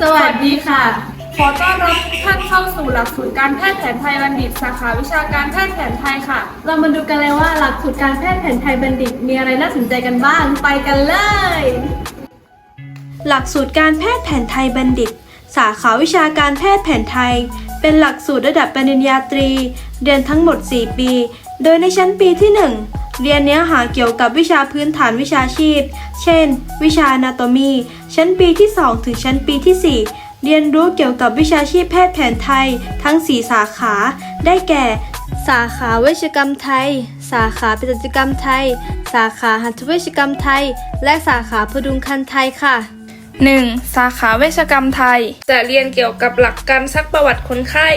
สวัสดีค่ะ ขอต้อนรับทุกท่านเข้าสู่หลักสูตรการแพทย์แผนไทยบัณฑิต สาขาวิชาการแพทย์แผนไทยค่ะ เรามาดูกันเลยว่าหลักสูตรการแพทย์แผนไทยบัณฑิต มีอะไรน่าสนใจกันบ้าง ไปกันเลย หลักสูตรการแพทย์แผนไทยบัณฑิต สาขาวิชาการแพทย์แผนไทย เป็นหลักสูตรระดับปริญญาตรี เรียนทั้งหมด 4 ปี โดยในชั้นปีที่ 1 เรียนเนื้อหาเกี่ยวกับวิชาพื้นฐานวิชาชีพ เช่น วิชา Anatomy ชั้นปีที่ 2 ถึงชั้นปีที่ 4 เรียนรู้เกี่ยวกับวิชาชีพแพทย์แผนไทย ทั้ง 4 สาขา ได้แก่ สาขาเวชกรรมไทย สาขาเภสัชกรรมไทย สาขาหัตถเวชกรรมไทย และสาขาพดุงคันไทยค่ะ 1. สาขาเวชกรรมไทย จะเรียนเกี่ยวกับหลักการซักประวัติคนไข้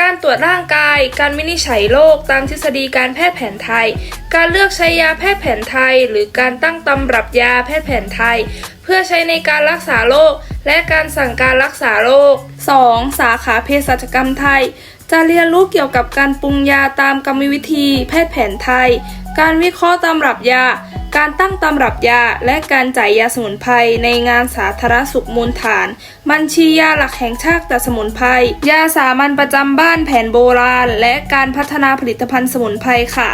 การตรวจร่างกาย การวินิจฉัยโรคตามทฤษฎีการแพทย์แผนไทย การเลือกใช้ยาแพทย์แผนไทย หรือการตั้งตำรับยาแพทย์แผนไทย เพื่อใช้ในการรักษาโรคและการสั่งการรักษาโรค 2. สาขาเภสัชกรรมไทย จะเรียนรู้เกี่ยวกับการปรุงยาตามกรรมวิธี แพทย์แผนไทย การวิเคราะห์ตำรับยา การตั้งตำรับยาและการจ่ายยาสมุนไพรในงานสาธารณสุขมูลฐาน บัญชียาหลักแห่งชาติแต่สมุนไพรยาสามัญประจำบ้านแผนโบราณ และการพัฒนาผลิตภัณฑ์สมุนไพรค่ะ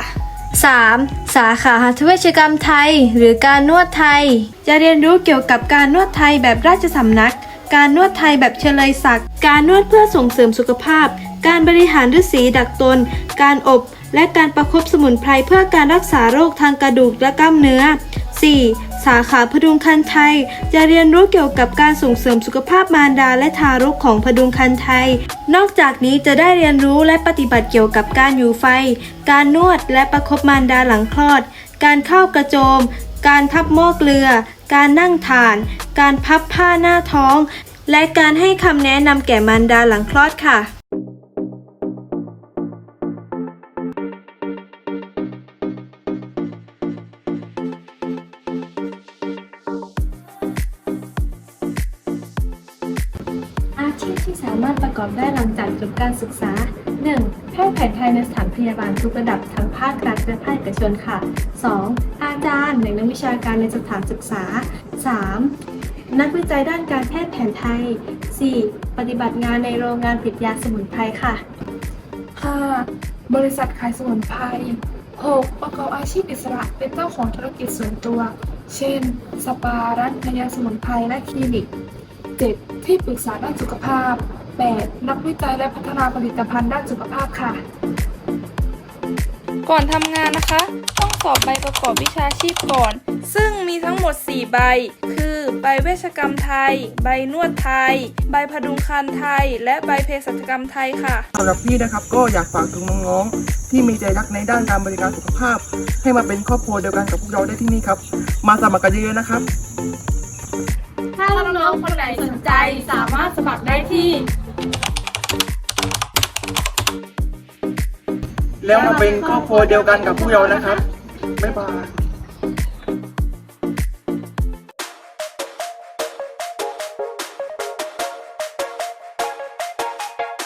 3. สาขาหัตถเวชกรรมไทย หรือการนวดไทย จะเรียนรู้เกี่ยวกับการนวดไทยแบบราชสำนัก การนวดไทยแบบเชลยศักดิ์การนวดเพื่อส่งเสริมสุขภาพ การบริหารฤาษีดักตน การอบ และการประคบสมุนไพรเพื่อการรักษาโรคทางกระดูกและกล้ามเนื้อ 4. สาขาพดุงคันไทย จะเรียนรู้เกี่ยวกับการส่งเสริมสุขภาพมารดาและทารกของพดุงคันไทย นอกจากนี้จะได้เรียนรู้และปฏิบัติเกี่ยวกับการอยู่ไฟ การนวดและประคบมารดาหลังคลอด การเข้ากระโจม การพับหม้อเกลือ การนั่งทาน การพับผ้าหน้าท้อง และการให้คำแนะนำแก่มารดาหลังคลอดค่ะ อบได้หลังจากจบการศึกษา 1. แพทย์แผนไทยในสถานพยาบาลทุกระดับทั้งภาครัฐและภาคเอกชนค่ะ 2. อาจารย์ในนักวิชาการในสถานศึกษา 3. นักวิจัยด้านการแพทย์แผนไทย 4. ปฏิบัติงานในโรงงานผลิตยาสมุนไพรค่ะ 5. บริษัทขายสมุนไพร 6. ประกอบอาชีพอิสระเป็นเจ้าของธุรกิจส่วนตัว เช่น สปาร้านยาสมุนไพรและคลินิก 7. ที่ปรึกษาด้านสุขภาพ 8. นักวิจัยและพัฒนาผลิตภัณฑ์ด้านสุขภาพค่ะ ก่อนทำงานนะคะ ต้องสอบใบประกอบวิชาชีพก่อน ซึ่งมีทั้งหมด 4 ใบ คือใบเวชกรรมไทย ใบนวดไทย ใบพดุงคันไทย และใบเภสัชกรรมไทยค่ะสำหรับพี่นะครับก็อยากฝากถึงน้องๆที่มีใจรักในด้านการบริการสุขภาพ ให้มาเป็นครอบครัวเดียวกันกับพวกเราได้ที่นี่ครับ มาสมัครกันเยอะๆนะครับถ้าน้องๆคนไหนสนใจสามารถสมัครได้ที่ แล้วมาเป็นครอบครัวเดียวกันกับพวกเรานะครับ บ๊ายบาย